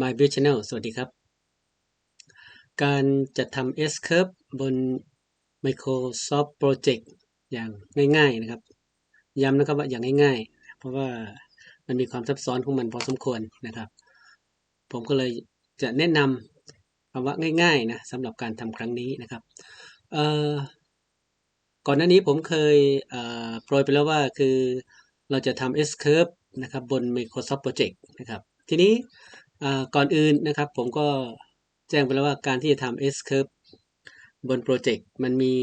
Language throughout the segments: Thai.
My b u i Channel สวัสดีครับ การจัดทำ S Curve บน Microsoft Project อย่างง่าย ๆนะครับ ย้ำนะครับว่าอย่างง่าย ๆ เพราะว่ามันมีความซับซ้อนของมันพอสมควรนะครับ ผมก็เลยจะแนะนำคำว่าง่ายๆนะสำหรับการทำครั้งนี้นะครับก่อนหน้านี้ผมเคยโปรยไปแล้วว่าคือเราจะทำ S Curve นะครับบน Microsoft Project นะครับ ทีนี้ ก่อนอื่นนะครับผมก็แจ้งไปแล้วว่าการที่จะทำ S curve บนโปรเจกต์มันมี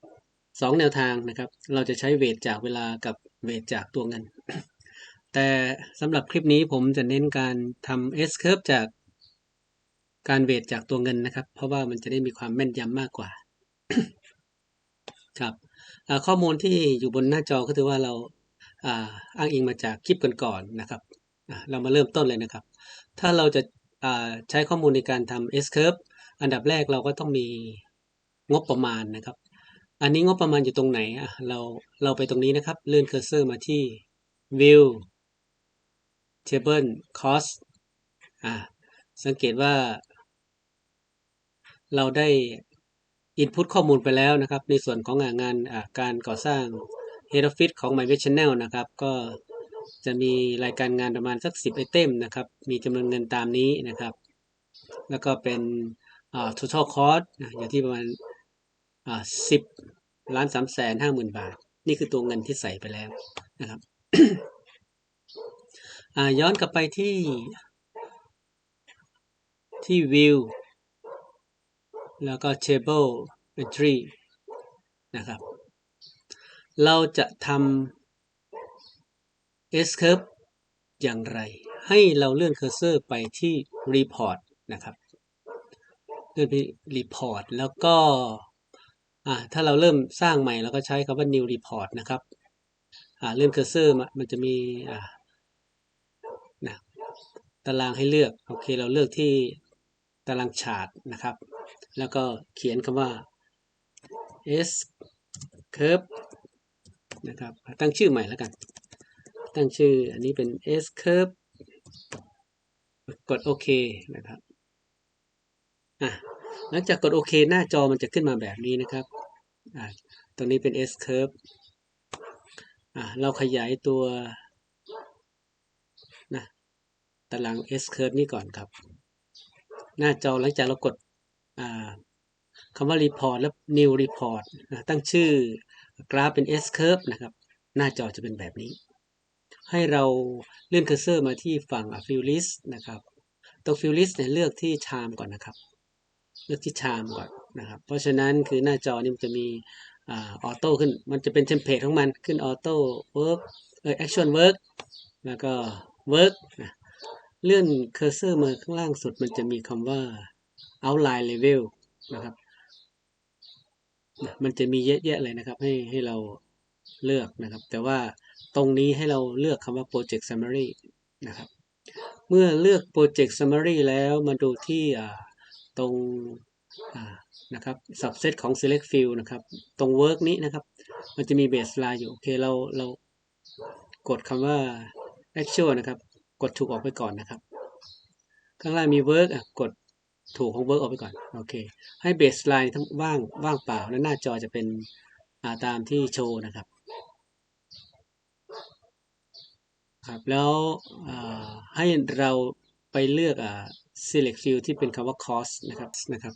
2 แนวทางนะครับ เราจะใช้เวทจากเวลากับเวทจากตัวเงิน แต่สำหรับคลิปนี้ผมจะเน้นการทำ S curve จากการเวทจากตัวเงินนะครับ เพราะว่ามันจะได้มีความแม่นยำมากกว่าครับข้อมูลที่อยู่บนหน้าจอก็คือว่าเราอ้างอิงมาจากคลิปก่อนๆนะครับ เรามาเริ่มต้นเลยนะครับ ถ้าเราจะใช้ข้อมูลในการทำ S curve อันดับแรกเราก็ต้องมีงบประมาณนะครับ อันนี้งบประมาณอยู่ตรงไหนอะเราเราไปตรงนี้นะครับ เลื่อนเคอร์เซอร์มาที่ view table cost อ่าสังเกตว่า เราได้ input ข้อมูลไปแล้วนะครับ ในส่วนของงานงานการก่อสร้าง Head Office ของ My Channel นะครับ ก็ จะมีรายการงานประมาณสักสิบไอเทมนะครับ มีจำนวนเงินตามนี้นะครับ แล้วก็เป็น total cost อยู่ที่ประมาณสิบล้านสามแสนห้าหมื่นบาท นี่คือตัวเงินที่ใส่ไปแล้วนะครับย้อนกลับไปที่ที่ view แล้วก็ table entry นะครับ เราจะทำ S curve อย่างไร ให้เราเลื่อนเคอร์เซอร์ไปที่ report นะครับเลื่อนไป report แล้วก็ถ้าเราเริ่มสร้างใหม่เราก็ใช้คำว่า new report นะครับเลื่อนเคอร์เซอร์มันจะมีนะตารางให้เลือก โอเค เราเลือกที่ตารางชาร์ตนะครับ แล้วก็เขียนคำว่า S curve นะครับ ตั้งชื่อใหม่แล้วกัน ตั้งชื่อ อันนี้เป็น S curve กดโอเคนะครับอะหลังจากกดโอเคหน้าจอมันจะขึ้นมาแบบนี้นะครับอ่าตรงนี้เป็น S curve อ่าเราขยายตัวนะตาราง S curve นี่ก่อนครับ หน้าจอหลังจากเรากดอ่าคำว่า report แล้ว new report ตั้งชื่อกราฟเป็น S curve นะครับ หน้าจอจะเป็นแบบนี้ ให้เราเลื่อนเคอร์เซอร์มาที่ฝั่งฟิลลิสนะครับ ตรงฟิลลิสเนี่ยเลือกที่ชามก่อนนะครับ เลือกที่ชามก่อนนะครับ เพราะฉะนั้นคือหน้าจอนี่มันจะมีออโต้ขึ้น มันจะเป็นเทมเพลตของมันขึ้นออโต้เวิร์กเออแอคชั่นเวิร์กแล้วก็เวิร์กนะเลื่อนเคอร์เซอร์มาข้างล่างสุดมันจะมีคำว่า outline level นะครับ มันจะมีเยอะแยะเลยนะครับ ให้ให้เรา เลือกนะครับ แต่ว่าตรงนี้ให้เราเลือกคำว่า project summary นะครับ เมื่อเลือก project summary แล้วมาดูที่ตรงนะครับ subset ของ select field นะครับ ตรง work นี้นะครับ มันจะมี baseline อยู่ โอเค เราเรากดคำว่า actual นะครับ กดถูกออกไปก่อนนะครับ ข้างล่างมี work อะ กดถูกของ work ออกไปก่อน โอเค ให้ baseline ทั้งว่างว่างเปล่า แล้วหน้าจอจะเป็นตามที่โชว์นะครับ ครับแล้วให้เราไปเลือก select field ที่เป็นคำว่า cost นะครับนะครับ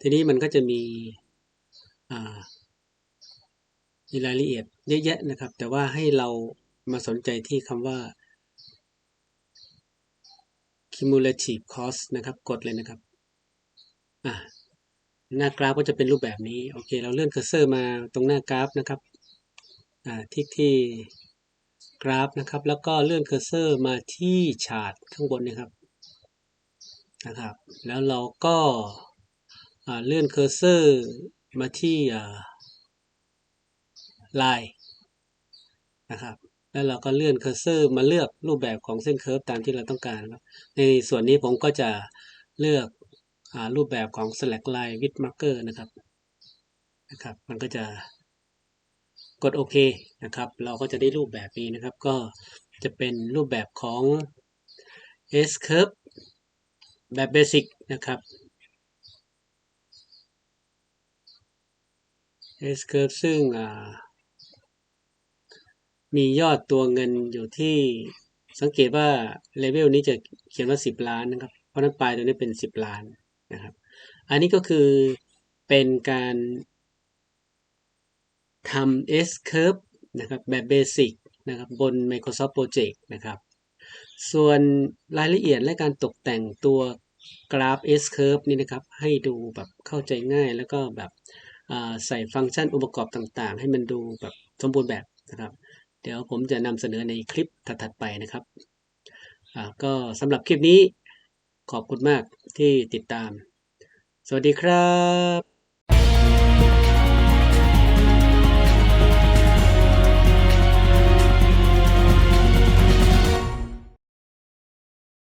ทีนี้มันก็จะมีมีรายละเอียดเยอะแยะนะครับ แต่ว่าให้เรามาสนใจที่คำว่า cumulative cost นะครับกดเลยนะครับหน้ากราฟก็จะเป็นรูปแบบนี้ โอเค เราเลื่อนเคอร์เซอร์มาตรงหน้ากราฟนะครับ ที่ที่กราฟนะครับ แล้วก็เลื่อนเคอร์เซอร์มาที่ชาร์ตข้างบนนะครับนะครับ แล้วเราก็เลื่อนเคอร์เซอร์มาที่ลายนะครับ แล้วเราก็เลื่อนเคอร์เซอร์มาเลือกรูปแบบของเส้นเคอร์ฟตามที่เราต้องการครับในส่วนนี้ผมก็จะเลือกอรูปแบบของ slack line with marker นะครับนะครับ มันก็จะ กดโอเคนะครับ เราก็จะได้รูปแบบนี้นะครับ ก็จะเป็นรูปแบบของ S curve แบบเบสิกนะครับ S curve ซึ่งมียอดตัวเงินอยู่ที่สังเกตว่าเลเวลนี้จะเขียนว่า 10 ล้านนะครับ เพราะนั้นปลายตัวนี้เป็น 10 ล้านนะครับ อันนี้ก็คือเป็นการ ทำ S curve นะครับแบบเบสิกนะครับบน Microsoft Project นะครับ ส่วนรายละเอียดและการตกแต่งตัวกราฟ S curve นี่นะครับ ให้ดูแบบเข้าใจง่ายแล้วก็แบบใส่ฟังก์ชันองค์ประกอบต่างๆ ให้มันดูแบบสมบูรณ์แบบนะครับ เดี๋ยวผมจะนำเสนอในคลิปถัดๆไปนะครับก็สำหรับคลิปนี้ขอบคุณมากที่ติดตาม สวัสดีครับ